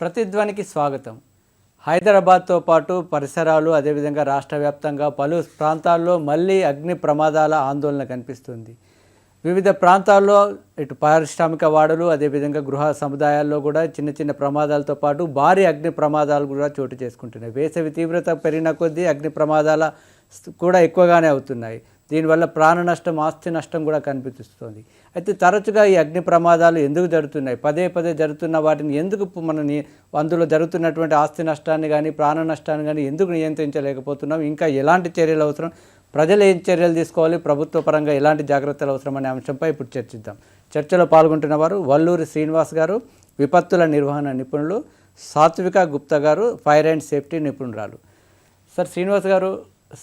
ప్రతిధ్వనికి స్వాగతం. హైదరాబాద్తో పాటు పరిసరాలు అదేవిధంగా రాష్ట్ర వ్యాప్తంగా పలు ప్రాంతాల్లో మళ్ళీ అగ్ని ప్రమాదాల ఆందోళన కనిపిస్తుంది. వివిధ ప్రాంతాల్లో ఇటు పారిశ్రామిక వాడలు అదేవిధంగా గృహ సముదాయాల్లో కూడా చిన్న చిన్న ప్రమాదాలతో పాటు భారీ అగ్ని ప్రమాదాలు కూడా చోటు చేసుకుంటున్నాయి. వేసవి తీవ్రత పెరిగిన కొద్దీ అగ్ని ప్రమాదాల కూడా ఎక్కువగానే అవుతున్నాయి. దీనివల్ల ప్రాణ నష్టం ఆస్తి నష్టం కూడా కనిపిస్తుంది. అయితే తరచుగా ఈ అగ్ని ప్రమాదాలు ఎందుకు జరుగుతున్నాయి? పదే పదే జరుగుతున్న వాటిని ఎందుకు మనని మన అందులో జరుగుతున్నటువంటి ఆస్తి నష్టాన్ని కానీ ప్రాణ నష్టాన్ని కానీ ఎందుకు నియంత్రించలేకపోతున్నాం? ఇంకా ఎలాంటి చర్యలు అవసరం? ప్రజలు ఏం చర్యలు తీసుకోవాలి? ప్రభుత్వ పరంగా ఎలాంటి జాగ్రత్తలు అవసరం అనే అంశంపై ఇప్పుడు చర్చిద్దాం. చర్చలో పాల్గొంటున్న వారు వల్లూరి శ్రీనివాస్ గారు విపత్తుల నిర్వహణ నిపుణులు Satvika Gupta garu fire and safety నిపుణురాలు. Sir Srinivas గారు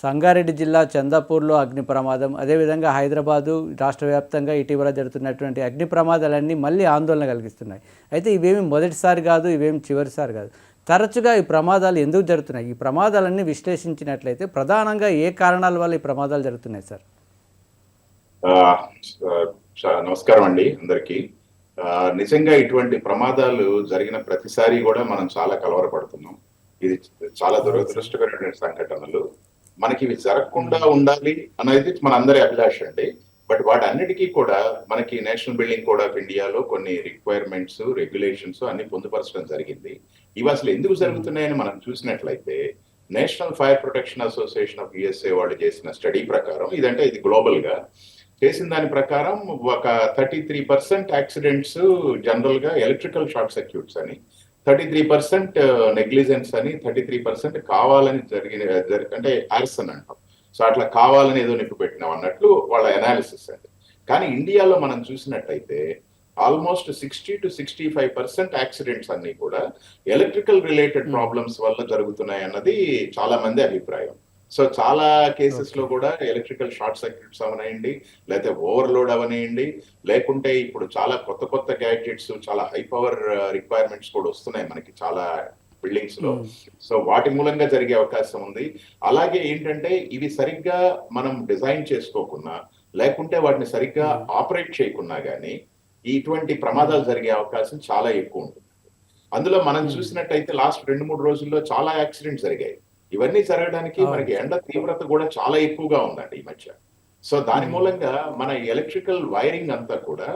సంగారెడ్డి జిల్లా చందాపూర్లో అగ్ని ప్రమాదం. అదేవిధంగా హైదరాబాదు రాష్ట్ర వ్యాప్తంగా ఇటీవల జరుగుతున్నటువంటి అగ్ని ప్రమాదాలన్నీ మళ్ళీ ఆందోళన కలిగిస్తున్నాయి. అయితే ఇవేమి మొదటిసారి కాదు ఇవేమి చివరిసారి కాదు. తరచుగా ఈ ప్రమాదాలు ఎందుకు జరుగుతున్నాయి? ఈ ప్రమాదాలన్నీ విశ్లేషించినట్లయితే ప్రధానంగా ఏ కారణాల వల్ల ఈ ప్రమాదాలు జరుగుతున్నాయి సార్? నమస్కారం అండి అందరికి. నిజంగా ఇటువంటి ప్రమాదాలు జరిగిన ప్రతిసారి కూడా మనం చాలా కలవరపడుతున్నాం. ఇది చాలా దురదృష్టకరమైన సంఘటనలు. మనకి ఇవి జరగకుండా ఉండాలి అనేది మన అందరి అభిలాష అండి. బట్ వాటన్నిటికీ కూడా మనకి నేషనల్ బిల్డింగ్ కోడ్ ఆఫ్ ఇండియాలో కొన్ని రిక్వైర్మెంట్స్ రెగ్యులేషన్స్ అన్ని పొందుపరచడం జరిగింది. ఇవి అసలు ఎందుకు జరుగుతున్నాయని మనం చూసినట్లయితే National Fire Protection Association of USA వాళ్ళు చేసిన స్టడీ ప్రకారం ఇదంటే ఇది గ్లోబల్గా చేసిన దాని ప్రకారం ఒక థర్టీ త్రీ పర్సెంట్ యాక్సిడెంట్స్ జనరల్గా ఎలక్ట్రికల్ షార్ట్ సర్క్యూట్స్ అని థర్టీ త్రీ పర్సెంట్ నెగ్లిజెన్స్ అని థర్టీ త్రీ పర్సెంట్ కావాలని జరిగిన జరి- అంటే ఆర్సన్ అంటాం. సో అట్లా కావాలని ఏదో నిప్పు పెట్టినాం అన్నట్లు వాళ్ళ అనాలిసిస్ అండి కానీ ఇండియాలో మనం చూసినట్టయితే almost sixty two sixty five percent accidents అన్ని కూడా ఎలక్ట్రికల్ రిలేటెడ్ ప్రాబ్లమ్స్ వల్ల జరుగుతున్నాయి అన్నది చాలా మంది అభిప్రాయం. సో చాలా కేసెస్లో కూడా ఎలక్ట్రికల్ షార్ట్ సర్క్యూట్స్ అవనేయండి లేకపోతే ఓవర్లోడ్ అవనేయండి లేకుంటే ఇప్పుడు చాలా కొత్త కొత్త గ్యాడ్జెట్స్ చాలా హై పవర్ రిక్వైర్మెంట్స్ కూడా వస్తున్నాయి మనకి చాలా బిల్డింగ్స్లో. సో వాటి మూలంగా జరిగే అవకాశం ఉంది. అలాగే ఏంటంటే ఇవి సరిగ్గా మనం డిజైన్ చేసుకోకున్నా లేకుంటే వాటిని సరిగ్గా ఆపరేట్ చేయకున్నా గానీ ఇటువంటి ప్రమాదాలు జరిగే అవకాశం చాలా ఎక్కువ ఉంటుంది. అందులో మనం చూసినట్టయితే లాస్ట్ రెండు మూడు రోజుల్లో చాలా యాక్సిడెంట్స్ జరిగాయి. ఇవన్నీ జరగడానికి. మనకి ఎండ తీవ్రత కూడా చాలా ఎక్కువగా ఉందండి ఈ మధ్య. సో దాని మూలంగా మన ఎలక్ట్రికల్ వైరింగ్ అంతా కూడా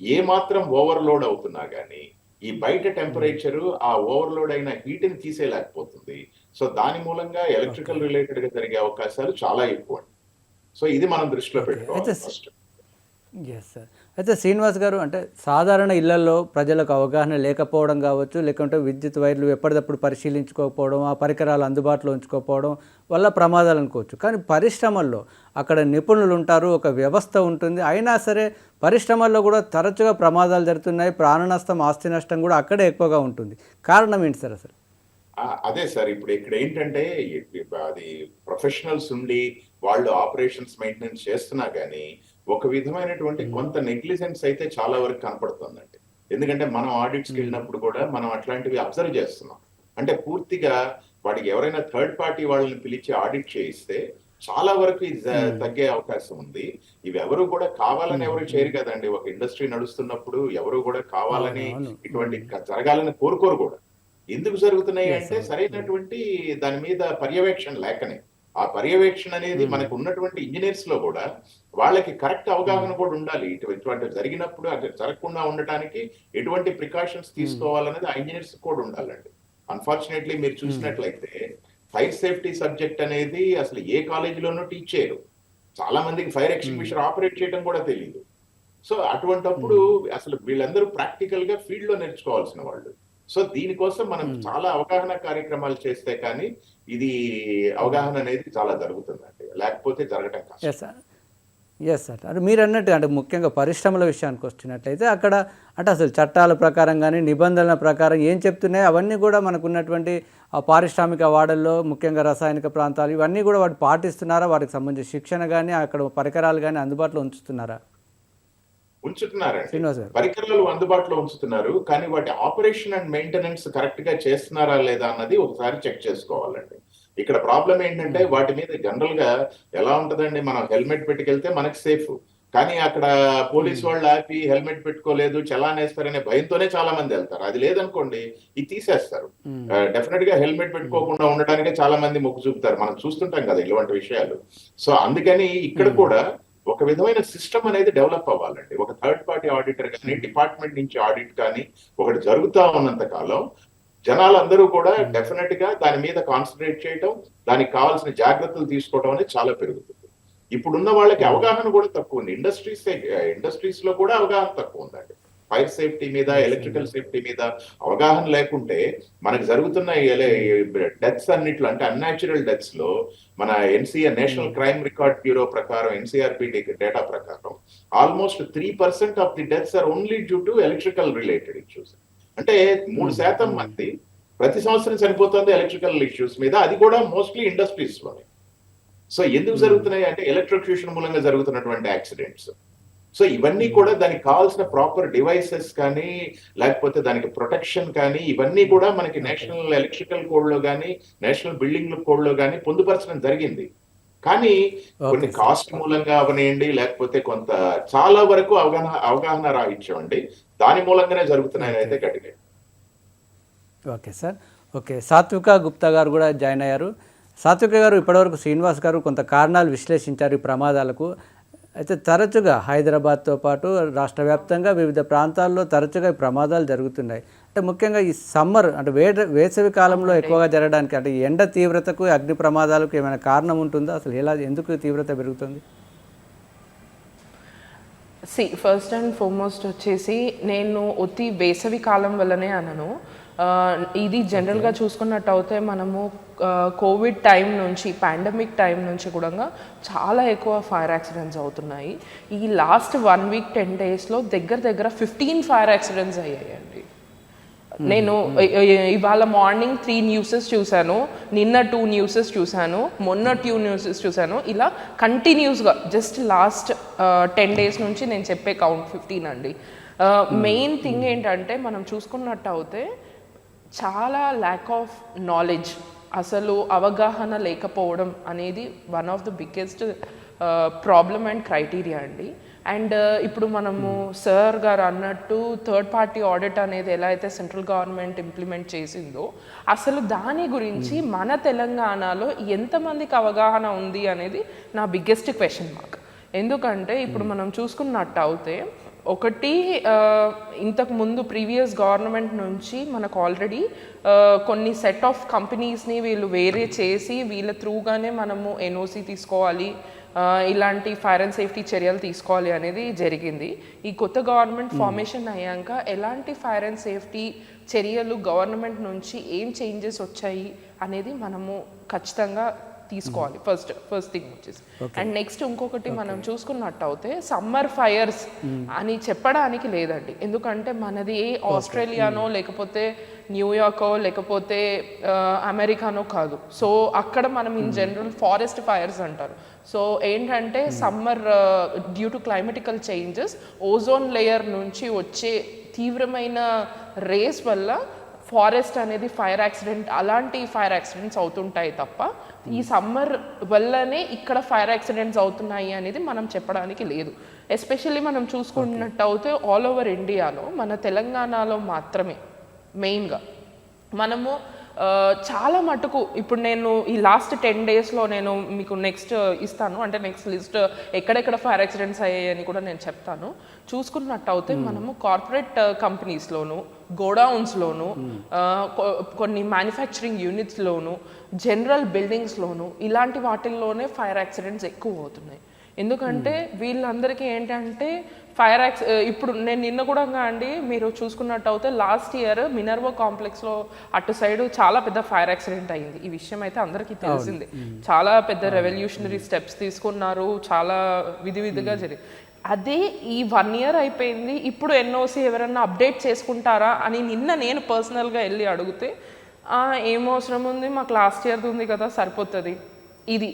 ఏ మాత్రం ఓవర్లోడ్ అవుతున్నా గానీ ఈ బయట టెంపరేచర్ ఆ ఓవర్లోడ్ అయిన హీట్ని తీసేయలేకపోతుంది. సో దాని మూలంగా ఎలక్ట్రికల్ రిలేటెడ్గా జరిగే అవకాశాలు చాలా ఎక్కువ సో ఇది మనం దృష్టిలో. పెట్టుకోవాలి అయితే శ్రీనివాస్ గారు అంటే సాధారణ ఇళ్ళలో ప్రజలకు అవగాహన లేకపోవడం కావచ్చు లేకుంటే విద్యుత్ వైర్లు ఎప్పటికప్పుడు పరిశీలించుకోకపోవడం ఆ పరికరాలు అందుబాటులో ఉంచుకోకపోవడం వల్ల ప్రమాదాలు అనుకోవచ్చు. కానీ పరిశ్రమల్లో అక్కడ నిపుణులు ఉంటారు ఒక వ్యవస్థ ఉంటుంది. అయినా సరే పరిశ్రమల్లో కూడా తరచుగా ప్రమాదాలు జరుగుతున్నాయి ప్రాణ నష్టం ఆస్తి నష్టం కూడా అక్కడే ఎక్కువగా ఉంటుంది. కారణం ఏంటి సార్ అసలు? అదే సార్ ఇప్పుడు ఇక్కడ ఏంటంటే అది ప్రొఫెషనల్స్ ఉండి వాళ్ళు ఆపరేషన్స్ మెయింటెనెన్స్ చేస్తున్నా కానీ ఒక విధమైనటువంటి కొంత నెగ్లిజెన్స్ అయితే చాలా వరకు కనపడుతుందండి. ఎందుకంటే మనం ఆడిట్స్కి వెళ్ళినప్పుడు కూడా మనం అట్లాంటివి అబ్జర్వ్ చేస్తున్నాం. అంటే పూర్తిగా వాడికి ఎవరైనా థర్డ్ పార్టీ వాళ్ళని పిలిచి ఆడిట్ చేయిస్తే చాలా వరకు ఇది తగ్గే అవకాశం ఉంది. ఇవి ఎవరు కూడా కావాలని ఎవరు చేయరు కదండి. ఒక ఇండస్ట్రీ నడుస్తున్నప్పుడు ఎవరు కూడా కావాలని. ఇటువంటి జరగాలని కోరుకోరు కూడా. ఎందుకు జరుగుతున్నాయి అంటే. సరైనటువంటి దాని మీద పర్యవేక్షణ లేకనే. ఆ పర్యవేక్షణ అనేది. మనకు ఉన్నటువంటి ఇంజనీర్స్లో కూడా వాళ్ళకి కరెక్ట్ అవగాహన కూడా ఉండాలి. ఇటు- ఇటువంటి జరిగినప్పుడు అది జరగకుండా ఉండటానికి ఎటువంటి ప్రికాషన్స్ తీసుకోవాలనేది ఆ ఇంజనీర్స్ కూడా ఉండాలండి. అన్ఫార్చునేట్లీ మీరు చూసినట్లయితే ఫైర్ సేఫ్టీ సబ్జెక్ట్ అనేది అసలు ఏ కాలేజీలోనూ టీచ్ చేయరు. చాలా మందికి ఫైర్ ఎక్స్టింగ్విషర్ ఆపరేట్ చేయడం కూడా తెలియదు సో అటువంటప్పుడు అసలు వీళ్ళందరూ ప్రాక్టికల్గా ఫీల్డ్లో నేర్చుకోవాల్సిన వాళ్ళు. సో దీనికోసం మనం. చాలా అవగాహన కార్యక్రమాలు చేస్తే కానీ ఇది అవగాహన అనేది చాలా జరుగుతుందండి. లేకపోతే జరగటం కష్టం. ఎస్ సార్ అంటే మీరు అన్నట్టు అంటే ముఖ్యంగా పరిశ్రమల విషయానికి వచ్చినట్లయితే అక్కడ అంటే అసలు చట్టాల ప్రకారం కానీ నిబంధనల ప్రకారం ఏం చెప్తున్నాయో అవన్నీ కూడా మనకు ఉన్నటువంటి ఆ పారిశ్రామిక వాడల్లో ముఖ్యంగా రసాయనిక ప్రాంతాలు ఇవన్నీ కూడా వాటి పాటిస్తున్నారా? వాటికి సంబంధించిన శిక్షణ కానీ అక్కడ పరికరాలు కానీ అందుబాటులో ఉంచుతున్నారా? ఉంచుతున్నారండి. గారు. పరికరాలు అందుబాటులో ఉంచుతున్నారు. కానీ వాటి ఆపరేషన్ అండ్ మెయింటెనెన్స్ కరెక్ట్గా చేస్తున్నారా లేదా అన్నది ఒకసారి చెక్ చేసుకోవాలండి. ఇక్కడ ప్రాబ్లం ఏంటంటే వాటి మీద జనరల్గా ఎలా ఉంటదండి? మనం హెల్మెట్ పెట్టుకెళ్తే మనకి సేఫ్ కానీ అక్కడ పోలీస్ వాళ్ళు ఆపి హెల్మెట్ పెట్టుకోలేదు చలాన్ వేస్తారనే భయంతోనే చాలా మంది వెళ్తారు. అది లేదనుకోండి ఇది తీసేస్తారు. డెఫినెట్గా హెల్మెట్ పెట్టుకోకుండా ఉండడానికే చాలా మంది మొగ్గు చూపుతారు. మనం చూస్తుంటాం కదా ఇలాంటి విషయాలు. సో అందుకని ఇక్కడ Hmm. కూడా ఒక విధమైన సిస్టమ్ అనేది డెవలప్ అవ్వాలండి. ఒక థర్డ్ పార్టీ ఆడిటర్ కానీ డిపార్ట్మెంట్ నుంచి ఆడిట్ కానీ ఒకటి జరుగుతా ఉన్నంత కాలం జనాలందరూ కూడా Hmm. డెఫినెట్గా దాని మీద కాన్సన్ట్రేట్ చేయటం దానికి కావాల్సిన జాగ్రత్తలు తీసుకోవడం అనేది చాలా పెరుగుతుంది. ఇప్పుడున్న వాళ్ళకి Hmm. అవగాహన కూడా తక్కువ ఉంది. ఇండస్ట్రీస్ ఇండస్ట్రీస్లో కూడా అవగాహన తక్కువ ఉందండి. ఫైర్ సేఫ్టీ మీద ఎలక్ట్రికల్ సేఫ్టీ మీద అవగాహన లేకుంటే మనకు జరుగుతున్న డెత్స్ అన్నిట్లో అంటే అన్యాచురల్ డెత్స్లో మన NCR national crime record bureau ప్రకారం ఎన్సీఆర్పి డేటా ప్రకారం almost three percent of the deaths are only due to electrical related issues అంటే మూడు Hmm. శాతం మంది ప్రతి సంవత్సరం చనిపోతుంది ఎలక్ట్రికల్ ఇష్యూస్ మీద. అది కూడా మోస్ట్లీ ఇండస్ట్రీస్లోనే. సో ఎందుకు Hmm. జరుగుతున్నాయి అంటే ఎలక్ట్రిక్యూషన్ మూలంగా జరుగుతున్నటువంటి యాక్సిడెంట్స్ సో ఇవన్నీ కూడా దానికి కావాల్సిన ప్రాపర్ డివైసెస్ కానీ లేకపోతే దానికి ప్రొటెక్షన్ కానీ ఇవన్నీ కూడా మనకి నేషనల్ ఎలక్ట్రికల్ కోడ్లో కానీ నేషనల్ బిల్డింగ్ కోడ్లో కానీ పొందుపరచడం జరిగింది. కానీ కొన్ని. కాస్ట్ మూలంగా అవనియండి లేకపోతే కొంత చాలా వరకు అవగాహన అవగాహన రాహిత్యం అండి దాని మూలంగానే జరుగుతున్నాయని అయితే గట్టిగా. Okay sir. Okay. Satvika Gupta గారు కూడా జాయిన్ అయ్యారు. సాత్విక గారు ఇప్పటివరకు శ్రీనివాస్ గారు కొంత కారణాలు విశ్లేషించారు ఈ ప్రమాదాలకు. అయితే తరచుగా హైదరాబాద్తో పాటు రాష్ట్ర వ్యాప్తంగా వివిధ ప్రాంతాల్లో తరచుగా ఈ ప్రమాదాలు జరుగుతున్నాయి. అంటే ముఖ్యంగా ఈ సమ్మర్ అంటే వేడ వేసవి కాలంలో ఎక్కువగా జరగడానికి అంటే ఈ ఎండ తీవ్రతకు అగ్ని ప్రమాదాలకు ఏమైనా కారణం ఉంటుందా? అసలు ఎలా ఎందుకు తీవ్రత పెరుగుతుంది? సి ఫస్ట్ అండ్ ఫార్మోస్ట్ వచ్చేసి నేను ఒత్తి వేసవి కాలం వల్లనే అనను. ఇది జనరల్గా చూసుకున్నట్టు అయితే మనము కోవిడ్ టైం నుంచి పాండమిక్ టైం నుంచి కూడా చాలా ఎక్కువ ఫైర్ యాక్సిడెంట్స్ అవుతున్నాయి. ఈ లాస్ట్ వన్ వీక్ టెన్ డేస్లో దగ్గర దగ్గర ఫిఫ్టీన్ ఫైర్ యాక్సిడెంట్స్ అయ్యాయండి. నేను ఇ- ఇవాళ మార్నింగ్ త్రీ న్యూసెస్ చూశాను నిన్న టూ న్యూసెస్ చూశాను మొన్న టూ న్యూసెస్ చూశాను. ఇలా కంటిన్యూస్గా జస్ట్ లాస్ట్ టెన్ డేస్ నుంచి నేను చెప్పే కౌంట్ ఫిఫ్టీన్ అండి. మెయిన్ థింగ్ ఏంటంటే మనం చూసుకున్నట్టు అయితే చాలా ల్యాక్ ఆఫ్ నాలెడ్జ్ అసలు అవగాహన లేకపోవడం అనేది one of the biggest problem and criteria అండి. అండ్ ఇప్పుడు మనము సార్ గారు అన్నట్టు థర్డ్ పార్టీ ఆడిట్ అనేది ఎలా అయితే సెంట్రల్ గవర్నమెంట్ ఇంప్లిమెంట్ చేసిందో అసలు దాని గురించి మన తెలంగాణలో ఎంతమందికి అవగాహన ఉంది అనేది నా బిగ్గెస్ట్ క్వశ్చన్ మార్క్ ఎందుకంటే ఇప్పుడు మనం చూసుకున్నట్టు అయితే ఒకటి ఇంతకు ముందు ప్రీవియస్ గవర్నమెంట్ నుంచి మనకు ఆల్రెడీ కొన్ని సెట్ ఆఫ్ కంపెనీస్ని వీళ్ళు వేరే చేసి వీళ్ళ త్రూగానే మనము ఎన్ఓసి తీసుకోవాలి ఇలాంటి ఫైర్ అండ్ సేఫ్టీ చర్యలు తీసుకోవాలి అనేది జరిగింది. ఈ కొత్త గవర్నమెంట్ ఫార్మేషన్ అయ్యాక ఎలాంటి ఫైర్ అండ్ సేఫ్టీ చర్యలు గవర్నమెంట్ నుంచి ఏం చేంజెస్ వచ్చాయి అనేది మనము ఖచ్చితంగా తీసుకోవాలి. ఫస్ట్ ఫస్ట్ థింగ్ వచ్చేసి అండ్ నెక్స్ట్ ఇంకొకటి మనం చూసుకున్నట్టు అయితే సమ్మర్ ఫైర్స్ అని చెప్పడానికి లేదండి. ఎందుకంటే మనది ఏ ఆస్ట్రేలియానో లేకపోతే న్యూయార్కో లేకపోతే అమెరికానో కాదు. సో అక్కడ మనం ఇన్ జనరల్ ఫారెస్ట్ ఫైర్స్ అంటారు. సో ఏంటంటే summer due to climatical changes ozone layer నుంచి వచ్చే తీవ్రమైన రేస్ వల్ల ఫారెస్ట్ అనేది ఫైర్ యాక్సిడెంట్ అలాంటి ఫైర్ యాక్సిడెంట్స్ అవుతుంటాయి తప్ప ఈ సమ్మర్ వల్లనే ఇక్కడ ఫైర్ యాక్సిడెంట్స్ అవుతున్నాయి అనేది మనం చెప్పడానికి లేదు. ఎస్పెషల్లీ మనం చూసుకున్నట్టు అయితే ఆల్ ఓవర్ ఇండియాలో మన తెలంగాణలో మాత్రమే మెయిన్గా. మనము చాలా మటుకు ఇప్పుడు నేను ఈ లాస్ట్ టెన్ డేస్లో నేను మీకు నెక్స్ట్ ఇస్తాను. అంటే నెక్స్ట్ లిస్ట్ ఎక్కడెక్కడ ఫైర్ యాక్సిడెంట్స్ అయ్యాయని కూడా నేను చెప్తాను. చూసుకున్నట్టు అయితే మనము కార్పొరేట్ కంపెనీస్లోను గోడౌన్స్లోను కొన్ని మ్యానుఫ్యాక్చరింగ్ యూనిట్స్లోను జనరల్ బిల్డింగ్స్లోను ఇలాంటి వాటిల్లోనే ఫైర్ యాక్సిడెంట్స్ ఎక్కువ అవుతున్నాయి ఎందుకంటే వీళ్ళందరికీ ఏంటంటే ఫైర్ యాక్స్ ఇప్పుడు నేను నిన్న కూడా అండి మీరు చూసుకున్నట్టు అయితే లాస్ట్ ఇయర్ మినర్వో కాంప్లెక్స్లో అటు సైడ్ చాలా పెద్ద ఫైర్ యాక్సిడెంట్ అయింది. ఈ విషయం అయితే అందరికీ తెలిసిందే. చాలా పెద్ద రెవల్యూషనరీ స్టెప్స్ తీసుకున్నారు చాలా విధి విధిగా జరిగింది అదే ఈ వన్ ఇయర్ అయిపోయింది. ఇప్పుడు ఎన్ఓసి ఎవరన్నా అప్డేట్ చేసుకుంటారా అని నిన్న నేను పర్సనల్గా వెళ్ళి అడిగితే "ఆ, ఏం అవసరం ఉంది? మాకు లాస్ట్ ఇయర్ ఉంది కదా సరిపోతుంది. ఇది.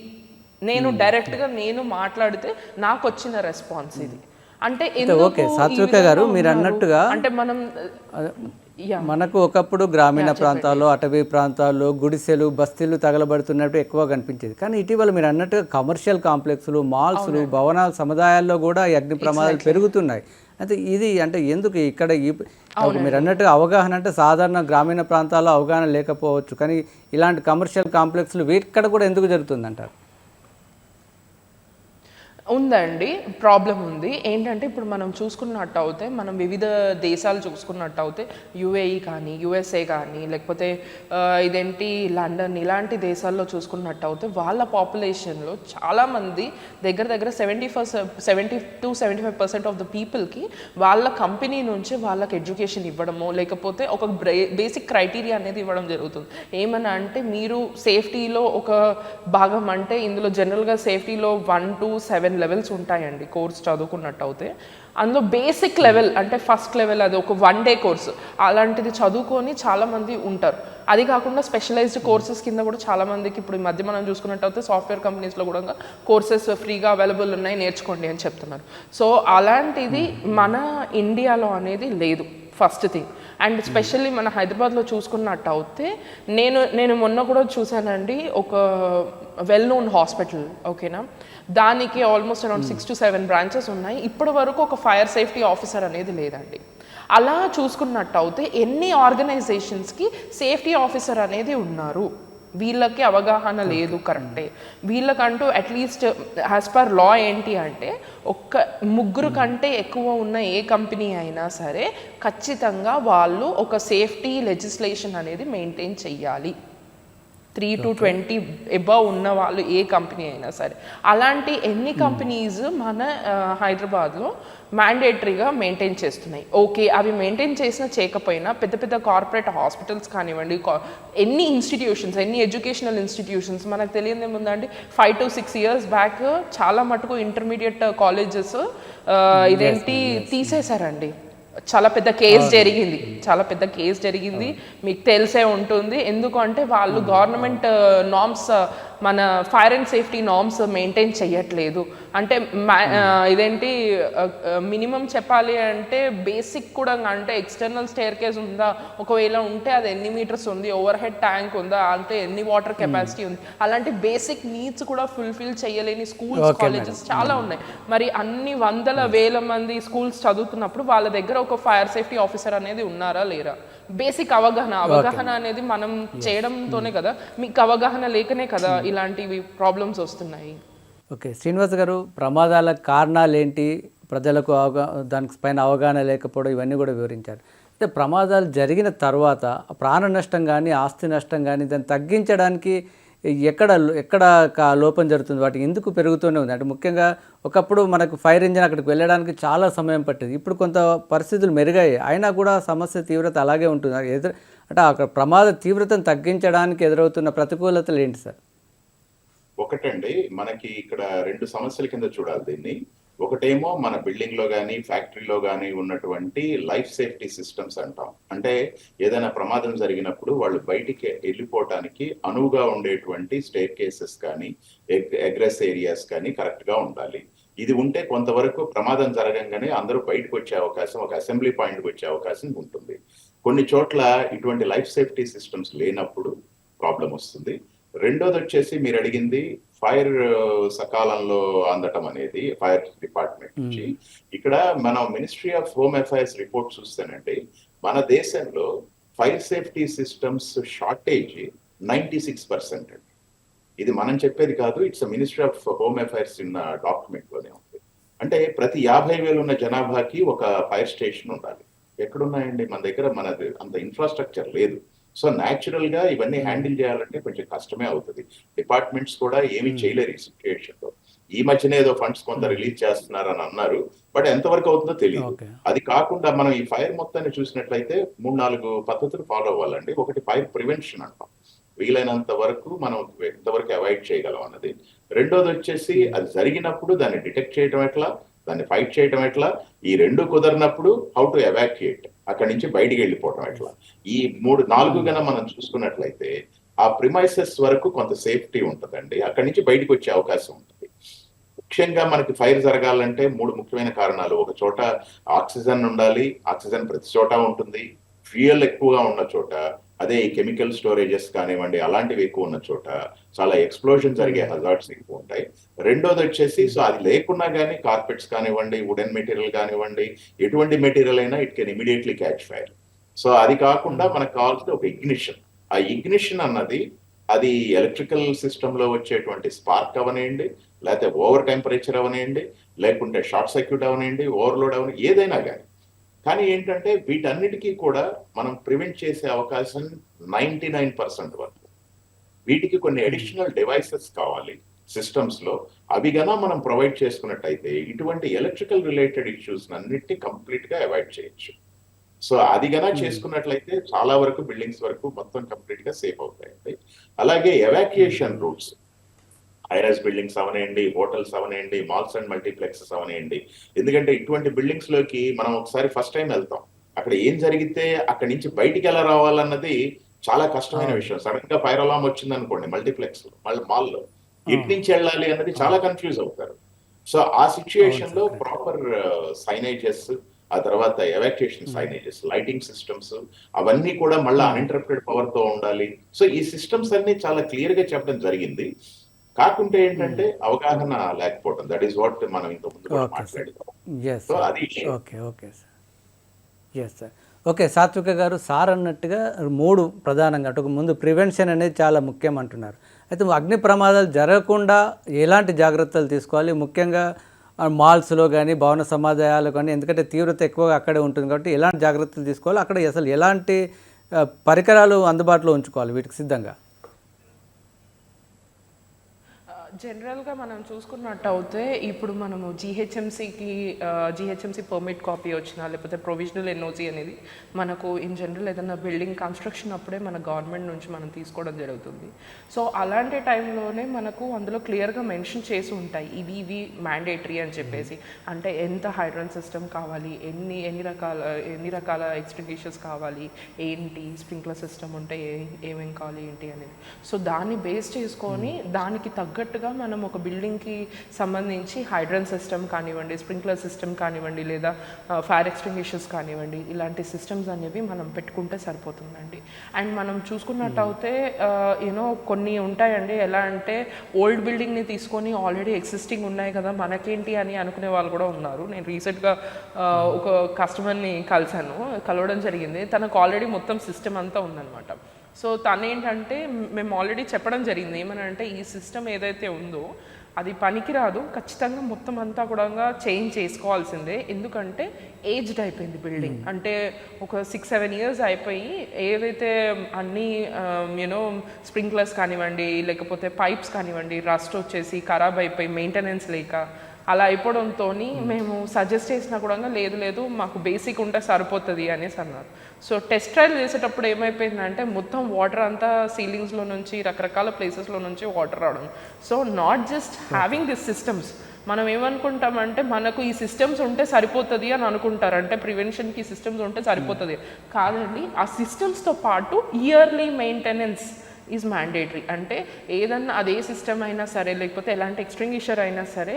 నేను డైరెక్ట్గా నేను మాట్లాడితే నాకు వచ్చిన రెస్పాన్స్ ఇది. అంటే ఎందుకు ఓకే, సాత్విక గారు మీరు? అన్నట్టుగా- అంటే మనం మనకు ఒకప్పుడు గ్రామీణ ప్రాంతాల్లో అటవీ ప్రాంతాల్లో గుడిసెలు బస్తీలు తగలబడుతున్నట్టు ఎక్కువ కనిపించేది. కానీ ఇటీవల మీరు అన్నట్టు కమర్షియల్ కాంప్లెక్స్లు మాల్స్లు భవనాల సముదాయాల్లో కూడా ఈ అగ్ని ప్రమాదాలు పెరుగుతున్నాయి. అయితే ఇది అంటే ఎందుకు ఇక్కడ ఈ మీరు అన్నట్టు అవగాహన అంటే సాధారణ గ్రామీణ ప్రాంతాల్లో అవగాహన లేకపోవచ్చు. కానీ ఇలాంటి కమర్షియల్ కాంప్లెక్స్లు ఇక్కడ కూడా ఎందుకు జరుగుతుంది అంటారు ఉందండి ప్రాబ్లం ఉంది. ఏంటంటే ఇప్పుడు మనం చూసుకున్నట్టు అయితే మనం వివిధ దేశాలు చూసుకున్నట్టు అయితే యుఏఈ కానీ యుఎస్ఏ కానీ లేకపోతే ఇదేంటి లండన్ ఇలాంటి దేశాల్లో చూసుకున్నట్టు అయితే వాళ్ళ పాపులేషన్లో చాలామంది దగ్గర దగ్గర seventy first seventy two seventy five percent of the పీపుల్కి వాళ్ళ కంపెనీ నుంచి వాళ్ళకి ఎడ్యుకేషన్ ఇవ్వడము లేకపోతే ఒక బేసిక్ క్రైటీరియా అనేది ఇవ్వడం జరుగుతుంది. ఏమన్నా అంటే మీరు సేఫ్టీలో ఒక భాగం అంటే ఇందులో జనరల్గా సేఫ్టీలో వన్ టు సెవెన్ లెవెల్స్ ఉంటాయండి కోర్స్ చదువుకున్నట్టు అయితే అందులో బేసిక్ లెవెల్ అంటే ఫస్ట్ లెవెల్ అది ఒక వన్ డే కోర్సు అలాంటిది చదువుకొని చాలామంది ఉంటారు. అది కాకుండా స్పెషలైజ్డ్ కోర్సెస్ కింద కూడా చాలా మందికి ఇప్పుడు ఈ మధ్య మనం చూసుకున్నట్టు అయితే సాఫ్ట్వేర్ కంపెనీస్లో కూడా కోర్సెస్ ఫ్రీగా అవైలబుల్ ఉన్నాయి నేర్చుకోండి అని చెప్తున్నారు. సో అలాంటిది మన ఇండియాలో అనేది లేదు ఫస్ట్ థింగ్ అండ్ స్పెషల్లీ మన హైదరాబాద్లో చూసుకున్నట్టు అయితే నేను నేను మొన్న కూడా చూశానండి ఒక వెల్ నోన్ హాస్పిటల్ ఓకేనా దానికి almost around six two seven branches ఉన్నాయి. ఇప్పటి వరకు ఒక ఫైర్ సేఫ్టీ ఆఫీసర్ అనేది లేదండి. అలా చూసుకున్నట్టు అయితే ఎన్ని ఆర్గనైజేషన్స్కి సేఫ్టీ ఆఫీసర్ అనేది ఉన్నారు? వీళ్ళకి అవగాహన లేదు కరెక్టే వీళ్ళకంటూ at least as per law ఏంటి అంటే ఒక్క ముగ్గురు కంటే ఎక్కువ ఉన్న ఏ కంపెనీ అయినా సరే ఖచ్చితంగా వాళ్ళు ఒక సేఫ్టీ లెజిస్లేషన్ అనేది మెయింటైన్ చెయ్యాలి. త్రీ టు ట్వంటీ ఎబవ్ ఉన్న వాళ్ళు ఏ కంపెనీ అయినా సరే. అలాంటి ఎన్ని కంపెనీస్ మన హైదరాబాద్లో మ్యాండేటరీగా మెయింటైన్ చేస్తున్నాయి. ఓకే అవి మెయింటైన్ చేసినా చేయకపోయినా పెద్ద పెద్ద కార్పొరేట్ హాస్పిటల్స్ కానివ్వండి ఎన్ని ఇన్స్టిట్యూషన్స్ ఎన్ని ఎడ్యుకేషనల్ ఇన్స్టిట్యూషన్స్ మనకు తెలియదు ఏముందండి five to six years back చాలా మటుకు ఇంటర్మీడియట్ కాలేజెస్ ఇదేంటి తీసేశారండి. చాలా పెద్ద కేసు జరిగింది. చాలా పెద్ద కేసు జరిగింది. మీకు తెలిసే ఉంటుంది. ఎందుకు అంటే వాళ్ళు గవర్నమెంట్ నామ్స్ మన fire and safety norms maintain చేయట్లేదు అంటే ఆ, ఇదేంటి మినిమం చెప్పాలి అంటే బేసిక్ కూడా అంటే ఎక్స్టర్నల్ స్టేర్ కేస్ ఉందా? ఒకవేళ ఉంటే అది ఎన్ని మీటర్స్ ఉంది? ఓవర్ హెడ్ ట్యాంక్ ఉందా? అంటే ఎన్ని వాటర్ కెపాసిటీ ఉంది? అలాంటి బేసిక్ నీడ్స్ కూడా ఫుల్ఫిల్ చేయలేని స్కూల్స్ కాలేజెస్ చాలా ఉన్నాయి. మరి అన్ని వందల వేల మంది స్కూల్స్ చదువుతున్నప్పుడు వాళ్ళ దగ్గర ఒక ఫైర్ సేఫ్టీ ఆఫీసర్ అనేది ఉన్నారా లేరా? బేసిక్ అవగాహన. అవగాహన అనేది మనం చేయడంతోనే కదా. మీకు అవగాహన లేకనే కదా ఇలాంటివి ప్రాబ్లమ్స్ వస్తున్నాయి. ఓకే శ్రీనివాస్ గారు ప్రమాదాల కారణాలు ఏంటి ప్రజలకు అవగా దానికి పైన అవగాహన లేకపోవడం ఇవన్నీ కూడా వివరించారు. అయితే ప్రమాదాలు జరిగిన తర్వాత ప్రాణ నష్టం కానీ ఆస్తి నష్టం కానీ దాన్ని తగ్గించడానికి ఎక్కడ ఎక్కడ కా- లోపం జరుగుతుంది? వాటికి ఎందుకు పెరుగుతూనే ఉంది? అంటే ముఖ్యంగా ఒకప్పుడు మనకు ఫైర్ ఇంజిన్ అక్కడికి వెళ్ళడానికి చాలా సమయం పట్టేది. ఇప్పుడు కొంత పరిస్థితులు మెరుగాయి. అయినా కూడా సమస్య తీవ్రత అలాగే ఉంటుంది. ఎదురు అంటే అక్కడ ప్రమాద తీవ్రతను తగ్గించడానికి ఎదురవుతున్న ప్రతికూలతలు ఏంటి సార్? ఒకటండి మనకి ఇక్కడ రెండు సమస్యల కింద చూడాలి దీన్ని. ఒకటేమో మన బిల్డింగ్లో కానీ ఫ్యాక్టరీలో కానీ ఉన్నటువంటి లైఫ్ సేఫ్టీ సిస్టమ్స్ అంటాం. అంటే ఏదైనా ప్రమాదం జరిగినప్పుడు వాళ్ళు బయటికి వెళ్ళిపోవటానికి అనువుగా ఉండేటువంటి స్టేర్ కేసెస్ కానీ అగ్రెస్ ఏరియాస్ కానీ కరెక్ట్గా ఉండాలి. ఇది ఉంటే కొంతవరకు ప్రమాదం జరగంగానే అందరూ బయటకు వచ్చే అవకాశం ఒక అసెంబ్లీ పాయింట్కి వచ్చే అవకాశం ఉంటుంది. కొన్ని చోట్ల ఇటువంటి లైఫ్ సేఫ్టీ సిస్టమ్స్ లేనప్పుడు ప్రాబ్లం వస్తుంది. రెండోది వచ్చేసి మీరు అడిగింది ఫైర్ సకాలంలో అందటం అనేది ఫైర్ డిపార్ట్మెంట్ నుంచి. ఇక్కడ మనం ministry of home affairs report చూస్తేనండి మన దేశంలో fire safety systems shortage ninety six percent అండి. ఇది మనం చెప్పేది కాదు it's ministry of home affairs in డాక్యుమెంట్లోనే ఉంది. అంటే ప్రతి యాభై వేలు ఉన్న జనాభాకి ఒక ఫైర్ స్టేషన్ ఉండాలి. ఎక్కడున్నాయండి? మన దగ్గర మనది అంత ఇన్ఫ్రాస్ట్రక్చర్ లేదు. సో న్యాచురల్గా ఇవన్నీ హ్యాండిల్ చేయాలంటే కొంచెం కష్టమే అవుతుంది. డిపార్ట్మెంట్స్ కూడా ఏమీ చేయలేరు ఈ సిచ్యుయేషన్లో. ఈ మధ్యనే ఏదో ఫండ్స్ కొంత రిలీజ్ చేస్తున్నారని అన్నారు బట్ ఎంతవరకు అవుతుందో తెలియదు అది కాకుండా మనం ఈ ఫైర్ మొత్తాన్ని చూసినట్లయితే మూడు నాలుగు పద్ధతులు ఫాలో అవ్వాలండి. ఒకటి ఫైర్ ప్రివెన్షన్ అంటాం. వీలైనంత వరకు మనం ఎంతవరకు అవాయిడ్ చేయగలం అన్నది. రెండోది వచ్చేసి అది జరిగినప్పుడు దాన్ని డిటెక్ట్ చేయడం ఎట్లా? దాన్ని ఫైట్ చేయడం ఎట్లా? ఈ రెండు కుదరినప్పుడు హౌ టు ఎవాక్యుయేట్ అక్కడి నుంచి బయటికి వెళ్ళిపోవడం ఎట్లా? ఈ మూడు నాలుగు గన మనం చూసుకున్నట్లయితే ఆ ప్రిమైసెస్ వరకు కొంత సేఫ్టీ ఉంటుందండి. అక్కడి నుంచి బయటికి వచ్చే అవకాశం ఉంటుంది. ముఖ్యంగా మనకి ఫైర్ జరగాలంటే మూడు ముఖ్యమైన కారణాలు. ఒక చోట ఆక్సిజన్ ఉండాలి. ఆక్సిజన్ ప్రతి చోట ఉంటుంది. ఫ్యూయల్ ఎక్కువగా ఉన్న చోట అదే ఈ కెమికల్ స్టోరేజెస్ కానివ్వండి అలాంటివి ఎక్కువ ఉన్న చోట చాలా ఎక్స్ప్లోజన్ జరిగే హజార్డ్స్ ఎక్కువ ఉంటాయి. రెండోది వచ్చేసి సో అది లేకున్నా కానీ కార్పెట్స్ కానివ్వండి వుడెన్ మెటీరియల్ కానివ్వండి ఎటువంటి మెటీరియల్ అయినా it can immediately catch fire so అది కాకుండా మనకు కావాల్సిన ఒక ఇగ్నిషన్ ఆ ఇగ్నిషన్ అన్నది అది ఎలక్ట్రికల్ సిస్టమ్లో వచ్చేటువంటి స్పార్క్ అవనివ్వండి లేకపోతే ఓవర్ టెంపరేచర్ అవనివ్వండి లేకుంటే షార్ట్ సర్క్యూట్ అవనివ్వండి ఓవర్లోడ్ అవని ఏదైనా కానీ కానీ ఏంటంటే వీటన్నిటికీ కూడా మనం ప్రివెంట్ చేసే అవకాశం నైన్టీ నైన్ పర్సెంట్ వరకు. వీటికి కొన్ని అడిషనల్ డివైసెస్ కావాలి సిస్టమ్స్లో అవి గన మనం ప్రొవైడ్ చేసుకున్నట్టయితే ఇటువంటి ఎలక్ట్రికల్ రిలేటెడ్ ఇష్యూస్ అన్నిటిని కంప్లీట్గా అవాయిడ్ చేయొచ్చు. సో అది గన చేసుకున్నట్లయితే చాలా వరకు బిల్డింగ్స్ వరకు మొత్తం కంప్లీట్గా సేఫ్ అవుతాయండి. అలాగే evacuation routes high rise buildings అవనేయండి hotels అవనేయండి మాల్స్ అండ్ మల్టీప్లెక్సెస్ అవనేయండి. ఎందుకంటే ఇటువంటి బిల్డింగ్స్లోకి మనం ఒకసారి ఫస్ట్ టైం వెళ్తాం. అక్కడ ఏం జరిగితే అక్కడి నుంచి బయటికి ఎలా రావాలన్నది చాలా కష్టమైన విషయం. సడన్గా ఫైర్ అలామ్ వచ్చింది అనుకోండి మల్టీప్లెక్స్లో మళ్ళీ మాల్లో ఎటు నుంచి వెళ్ళాలి అన్నది చాలా కన్ఫ్యూజ్ అవుతారు. సో ఆ సిచ్యుయేషన్లో ప్రాపర్ సైనేజెస్ ఆ తర్వాత ఎవాక్యుయేషన్ సైనేజెస్ లైటింగ్ సిస్టమ్స్ అవన్నీ కూడా మళ్ళీ అన్ఇంటరప్టెడ్ పవర్తో ఉండాలి. సో ఈ సిస్టమ్స్ అన్ని చాలా క్లియర్గా చెప్పడం జరిగింది. కాకుంటే ఏంటంటే అవగాహన లేకపోవడం దట్ ఈస్ వాట్ మనం ఇంత ముందు. మాట్లాడుతాం ఎస్ సో అది okay okay sir yes sir okay Satvika గారు సార్ అన్నట్టుగా మూడు ప్రధానంగా అటు ముందు ప్రివెన్షన్ అనేది చాలా ముఖ్యం అంటున్నారు. అయితే అగ్ని ప్రమాదాలు జరగకుండా ఎలాంటి జాగ్రత్తలు తీసుకోవాలి? ముఖ్యంగా మాల్స్లో కానీ భవన సమాదాయాలు కానీ ఎందుకంటే తీవ్రత ఎక్కువగా అక్కడే ఉంటుంది కాబట్టి ఎలాంటి జాగ్రత్తలు తీసుకోవాలి? అక్కడ అసలు ఎలాంటి పరికరాలు అందుబాటులో ఉంచుకోవాలి వీటికి సిద్ధంగా? జనరల్గా మనం చూసుకున్నట్టు అయితే ఇప్పుడు మనము జిహెచ్ఎంసీకి జిహెచ్ఎంసీ పర్మిట్ కాపీ వచ్చినా లేకపోతే ప్రొవిజనల్ ఎన్ఓసి అనేది మనకు ఇన్ జనరల్ ఏదైనా బిల్డింగ్ కన్స్ట్రక్షన్ అప్పుడే మన గవర్నమెంట్ నుంచి మనం తీసుకోవడం జరుగుతుంది. సో అలాంటి టైంలోనే మనకు అందులో క్లియర్గా మెన్షన్ చేసి ఉంటాయి. ఇవి ఇవి మ్యాండేటరీ అని చెప్పేసి. అంటే ఎంత హైడ్రన్ సిస్టమ్ కావాలి ఎన్ని ఎన్ని రకాల ఎన్ని రకాల ఎక్స్టింగ్విషర్స్ కావాలి ఏంటి స్ప్రింక్లర్ సిస్టమ్ ఉంటే ఏ ఏమేం కావాలి ఏంటి అనేది. సో దాన్ని బేస్ చేసుకొని దానికి తగ్గట్టుగా మనం ఒక బిల్డింగ్కి సంబంధించి హైడ్రన్ సిస్టమ్ కానివ్వండి స్ప్రింక్లర్ సిస్టమ్ కానివ్వండి లేదా ఫైర్ ఎక్స్టింగ్విషర్స్ కానివ్వండి ఇలాంటి సిస్టమ్స్ అనేవి మనం పెట్టుకుంటే సరిపోతుందండి. అండ్ మనం చూసుకున్నట్టయితే యూనో కొన్ని ఉంటాయండి. ఎలా అంటే ఓల్డ్ బిల్డింగ్ని తీసుకొని ఆల్రెడీ ఎగ్జిస్టింగ్ ఉన్నాయి కదా మనకేంటి అని అనుకునే వాళ్ళు కూడా ఉన్నారు. నేను రీసెంట్గా ఒక కస్టమర్ని కలిశాను. కలవడం జరిగింది. తనకు ఆల్రెడీ మొత్తం సిస్టమ్ అంతా ఉందన్నమాట. సో తను ఏంటంటే మేము ఆల్రెడీ చెప్పడం జరిగింది. ఏమని అంటే ఈ సిస్టమ్ ఏదైతే ఉందో అది పనికిరాదు. ఖచ్చితంగా మొత్తం అంతా కూడా చేంజ్ చేసుకోవాల్సిందే. ఎందుకంటే ఏజ్డ్ అయిపోయింది బిల్డింగ్ అంటే ఒక సిక్స్ సెవెన్ ఇయర్స్ అయిపోయి ఏవైతే అన్ని యూనో స్ప్రింక్లర్స్ కానివ్వండి లేకపోతే పైప్స్ కానివ్వండి రస్ట్ వచ్చేసి ఖరాబ్ అయిపోయి మెయింటెనెన్స్ లేక అలా అయిపోవడంతో మేము సజెస్ట్ చేసినా కూడా లేదు లేదు మాకు బేసిక్ ఉంటే సరిపోతుంది అనేసి అన్నారు. సో టెస్ట్ ట్రయల్ చేసేటప్పుడు ఏమైపోయిందంటే మొత్తం వాటర్ అంతా సీలింగ్స్లో నుంచి రకరకాల ప్లేసెస్లో నుంచి వాటర్ రావడం. So not just having this systems మనం ఏమనుకుంటామంటే మనకు ఈ సిస్టమ్స్ ఉంటే సరిపోతుంది అని అనుకుంటారు. అంటే ప్రివెన్షన్కి సిస్టమ్స్ ఉంటే సరిపోతుంది. కాదండి ఆ సిస్టమ్స్తో పాటు ఇయర్లీ మెయింటెనెన్స్ ఈజ్ మ్యాండేటరీ అంటే ఏదన్నా అదే సిస్టమ్ అయినా సరే లేకపోతే ఎలాంటి ఎక్స్ట్రింగిషర్ అయినా సరే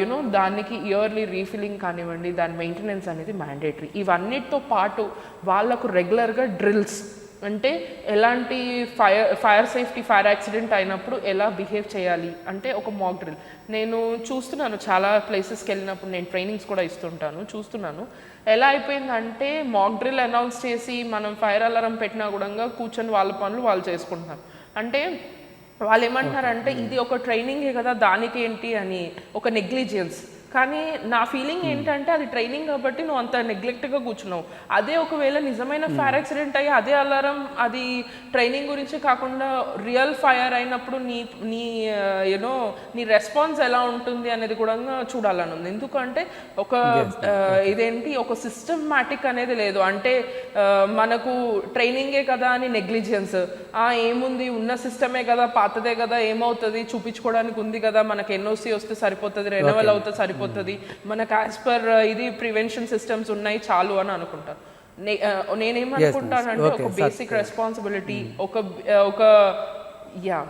యునో దానికి ఇయర్లీ రీఫిలింగ్ కానివ్వండి దాని మెయింటెనెన్స్ అనేది మ్యాండేటరీ ఇవన్నిటితో పాటు వాళ్ళకు రెగ్యులర్గా డ్రిల్స్ అంటే ఎలాంటి fire fire safety fire accident అయినప్పుడు ఎలా బిహేవ్ చేయాలి? అంటే ఒక మాక్ డ్రిల్ నేను చూస్తున్నాను చాలా ప్లేసెస్కి వెళ్ళినప్పుడు నేను ట్రైనింగ్స్ కూడా ఇస్తుంటాను చూస్తున్నాను. ఎలా అయిపోయిందంటే మాక్ డ్రిల్ అనౌన్స్ చేసి మనం ఫైర్ అలారం పెట్టినా కూడా కూర్చొని వాళ్ళ పనులు వాళ్ళు చేసుకుంటున్నారు. అంటే వాళ్ళు ఏమంటారంటే ఇది ఒక ట్రైనింగే కదా దానికి ఏంటి అని ఒక నెగ్లిజియన్స్ కానీ నా ఫీలింగ్ ఏంటంటే అది ట్రైనింగ్ కాబట్టి నువ్వు అంత నెగ్లెక్ట్గా కూర్చున్నావు. అదే ఒకవేళ నిజమైన ఫైర్ యాక్సిడెంట్ అయ్యి అదే అలారం అది ట్రైనింగ్ గురించి కాకుండా రియల్ ఫైర్ అయినప్పుడు నీ నీ యూనో నీ రెస్పాన్స్ ఎలా ఉంటుంది అనేది కూడా చూడాలని ఉంది. ఎందుకంటే ఒక ఆ, ఇదేంటి? ఒక సిస్టమాటిక్ అనేది లేదు. అంటే ఆ, మనకు ట్రైనింగే కదా అని నెగ్లిజియన్స్ ఏముంది? ఉన్న సిస్టమే కదా పాతదే కదా ఏమవుతుంది? చూపించుకోవడానికి ఉంది కదా మనకు ఎన్ఓసి వస్తే సరిపోతుంది రెనవల్ అవుతే సరిపోతుంది మనకు యాజ్ పర్ ఇది ప్రివెన్షన్ సిస్టమ్స్ ఉన్నాయి చాలు అని అనుకుంటాను ఆ, నేనేమనుకుంటానంటే ఒక బేసిక్ రెస్పాన్సిబిలిటీ ఒక ఆ, ఒక యా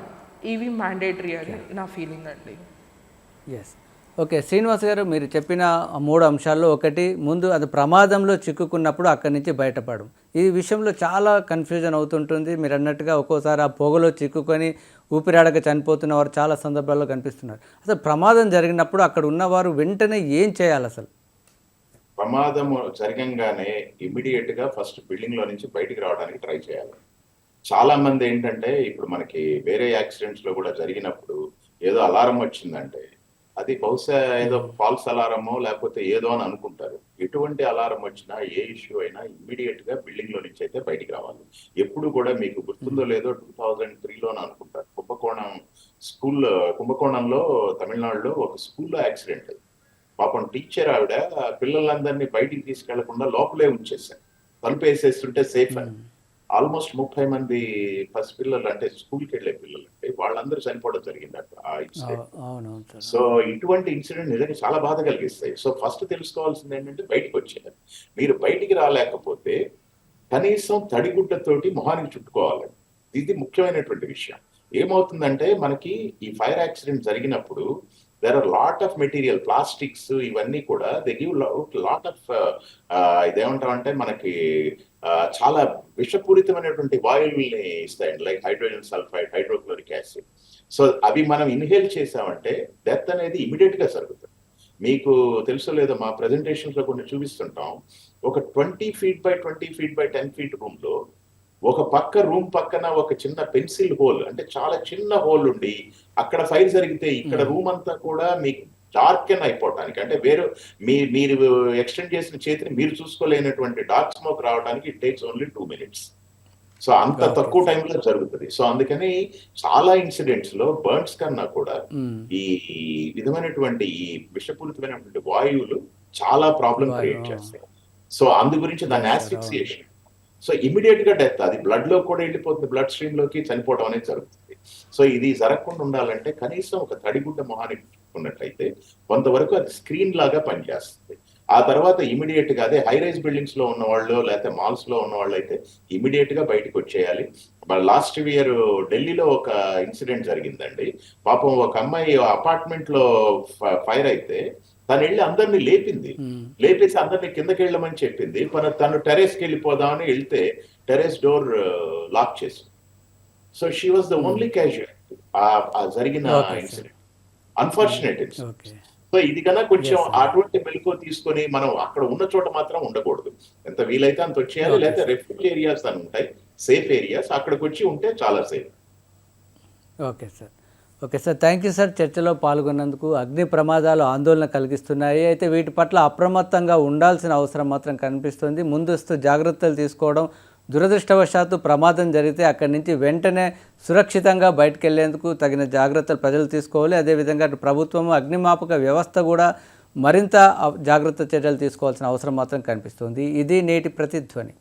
ఇవి మ్యాండేటరీ అని నా ఫీలింగ్ అండి. ఎస్ ఓకే శ్రీనివాస్ గారు మీరు చెప్పిన మూడు అంశాల్లో ఒకటి ముందు అది ప్రమాదంలో చిక్కుకున్నప్పుడు అక్కడి నుంచి బయటపడడం. ఈ విషయంలో చాలా కన్ఫ్యూజన్ అవుతుంటుంది. మీరు అన్నట్టుగా ఒక్కోసారి ఆ పొగలో చిక్కుకొని ఊపిరాడక చనిపోతున్న వారు చాలా సందర్భాల్లో కనిపిస్తున్నారు. అసలు ప్రమాదం జరిగినప్పుడు అక్కడ ఉన్నవారు వెంటనే ఏం చేయాలి అసలు? ప్రమాదం జరగంగానే ఇమ్మీడియట్గా ఫస్ట్ బిల్డింగ్లో నుంచి బయటికి రావడానికి ట్రై చేయాలి. చాలా మంది ఏంటంటే ఇప్పుడు మనకి వేరే యాక్సిడెంట్స్లో కూడా జరిగినప్పుడు ఏదో అలారం వచ్చిందంటే అది బహుశా ఏదో ఫాల్స్ అలారమో లేకపోతే ఏదో అని అనుకుంటారు. ఎటువంటి అలారం వచ్చినా ఏ ఇష్యూ అయినా ఇమ్మీడియట్గా బిల్డింగ్లో నుంచి అయితే బయటికి రావాలి. ఎప్పుడు కూడా మీకు గుర్తుందో లేదో టూ థౌజండ్ త్రీలోనే అనుకుంటారు. కుంభకోణం స్కూల్ కుంభకోణంలో తమిళనాడులో ఒక స్కూల్లో యాక్సిడెంట్ పాపం టీచర్ ఆవిడ పిల్లలందరినీ బయటికి తీసుకెళ్ళకుండా లోపలే ఉంచేశారు. తలుపు వేసేస్తుంటే సేఫ్ అని ఆల్మోస్ట్ ముప్పై మంది ఫస్ట్ పిల్లలు అంటే స్కూల్కి వెళ్ళే పిల్లలు అంటే వాళ్ళందరూ చనిపోవడం జరిగింది అక్కడ ఆ ఇన్సిడెంట్. సో ఇటువంటి ఇన్సిడెంట్ నిజంగా చాలా బాధ కలిగిస్తాయి. సో ఫస్ట్ తెలుసుకోవాల్సింది ఏంటంటే బయటకు వచ్చేది మీరు బయటికి రాలేకపోతే కనీసం తడిగుడ్డతోటి మొహానికి చుట్టుకోవాలి. ఇది ముఖ్యమైనటువంటి విషయం. ఏమవుతుందంటే మనకి ఈ ఫైర్ యాక్సిడెంట్ జరిగినప్పుడు there are lot of material plastics ఇవన్నీ కూడా. దే గివ్ లాట్ ఆఫ్ ఇదేమంటామంటే మనకి uh, చాలా విషపూరితమైనటువంటి వాయువుల్ని ఇస్తాయండి. Like hydrogen sulphide hydrochloric acid so అవి మనం ఇన్హేల్ చేసామంటే డెత్ అనేది ఇమీడియట్గా జరుగుతుంది. మీకు తెలుసో లేదో మా ప్రెజెంటేషన్స్లో కొన్ని చూపిస్తుంటాం. ఒక twenty feet by twenty feet by ten feet రూమ్లో ఒక పక్క రూమ్ పక్కన ఒక చిన్న పెన్సిల్ హోల్ అంటే చాలా చిన్న హోల్ ఉండి అక్కడ ఫైర్ జరిగితే ఇక్కడ రూమ్ అంతా కూడా మీకు డార్క్ అండ్ అయిపోవటానికి అంటే వేరే మీ మీరు ఎక్స్టెండ్ చేసిన చేతిని మీరు చూసుకోలేనటువంటి డార్క్ స్మోక్ రావడానికి it takes only two minutes so అంత. తక్కువ టైంలో జరుగుతుంది సో అందుకని చాలా ఇన్సిడెంట్స్లో బర్న్స్ కన్నా కూడా. ఈ విధమైనటువంటి ఈ విషపూరితమైనటువంటి వాయువులు చాలా ప్రాబ్లం క్రియేట్. చేస్తాయి సో అందు గురించి sir, యాస్ఫిక్సియేషన్ సో ఇమీడియట్గా డెత్ అది బ్లడ్లో కూడా వెళ్ళిపోతుంది బ్లడ్ స్ట్రీమ్లోకి చనిపోవడం అనేది జరుగుతుంది. సో ఇది జరగకుండా ఉండాలంటే కనీసం ఒక తడిగుడ్డ మొహాన్ని ఉన్నట్లయితే కొంతవరకు అది స్క్రీన్ లాగా పనిచేస్తుంది. ఆ తర్వాత ఇమీడియట్గా అదే హై రైజ్ బిల్డింగ్స్లో ఉన్న వాళ్ళు లేకపోతే మాల్స్లో ఉన్న వాళ్ళు అయితే ఇమీడియట్గా బయటకు వచ్చేయాలి. లాస్ట్ ఇయర్ ఢిల్లీలో ఒక ఇన్సిడెంట్ జరిగిందండి. పాపం ఒక అమ్మాయి అపార్ట్మెంట్లో ఫైర్ అయితే తను వెళ్ళి అందరినీ లేపింది. లేపేసి అందరినీ కిందకి వెళ్ళమని చెప్పింది. మన తను టెరెస్కి వెళ్ళిపోదామని వెళ్తే టెరెస్ డోర్ లాక్ చేసి so she was the only casualty ఆ జరిగిన. ఇన్సిడెంట్ అన్ఫార్చునేట్ ఓకే సో ఇది కన్నా కొంచెం. అటువంటి మెలకు తీసుకొని మనం అక్కడ ఉన్న చోట మాత్రం ఉండకూడదు. ఎంత వీలైతే అంత వచ్చేయాలి లేకపోతే. రెఫ్యూజ్ ఏరియాస్ అని ఉంటాయి. సేఫ్ ఏరియాస్ అక్కడికి వచ్చి ఉంటే చాలా safe okay sir okay sir. Thank you sir చర్చలో పాల్గొన్నందుకు. అగ్ని ప్రమాదాలు ఆందోళన కలిగిస్తున్నాయి. అయితే వీటి పట్ల అప్రమత్తంగా ఉండాల్సిన అవసరం మాత్రం కనిపిస్తుంది. ముందస్తు జాగ్రత్తలు తీసుకోవడం దురదృష్టవశాత్తు ప్రమాదం జరిగితే అక్కడి నుంచి వెంటనే సురక్షితంగా బయటకు వెళ్ళేందుకు తగిన జాగ్రత్తలు ప్రజలు తీసుకోవాలి. అదేవిధంగా అటు ప్రభుత్వము అగ్నిమాపక వ్యవస్థ కూడా మరింత జాగ్రత్త చర్యలు తీసుకోవాల్సిన అవసరం మాత్రం కనిపిస్తుంది. ఇది నేటి ప్రతిధ్వని.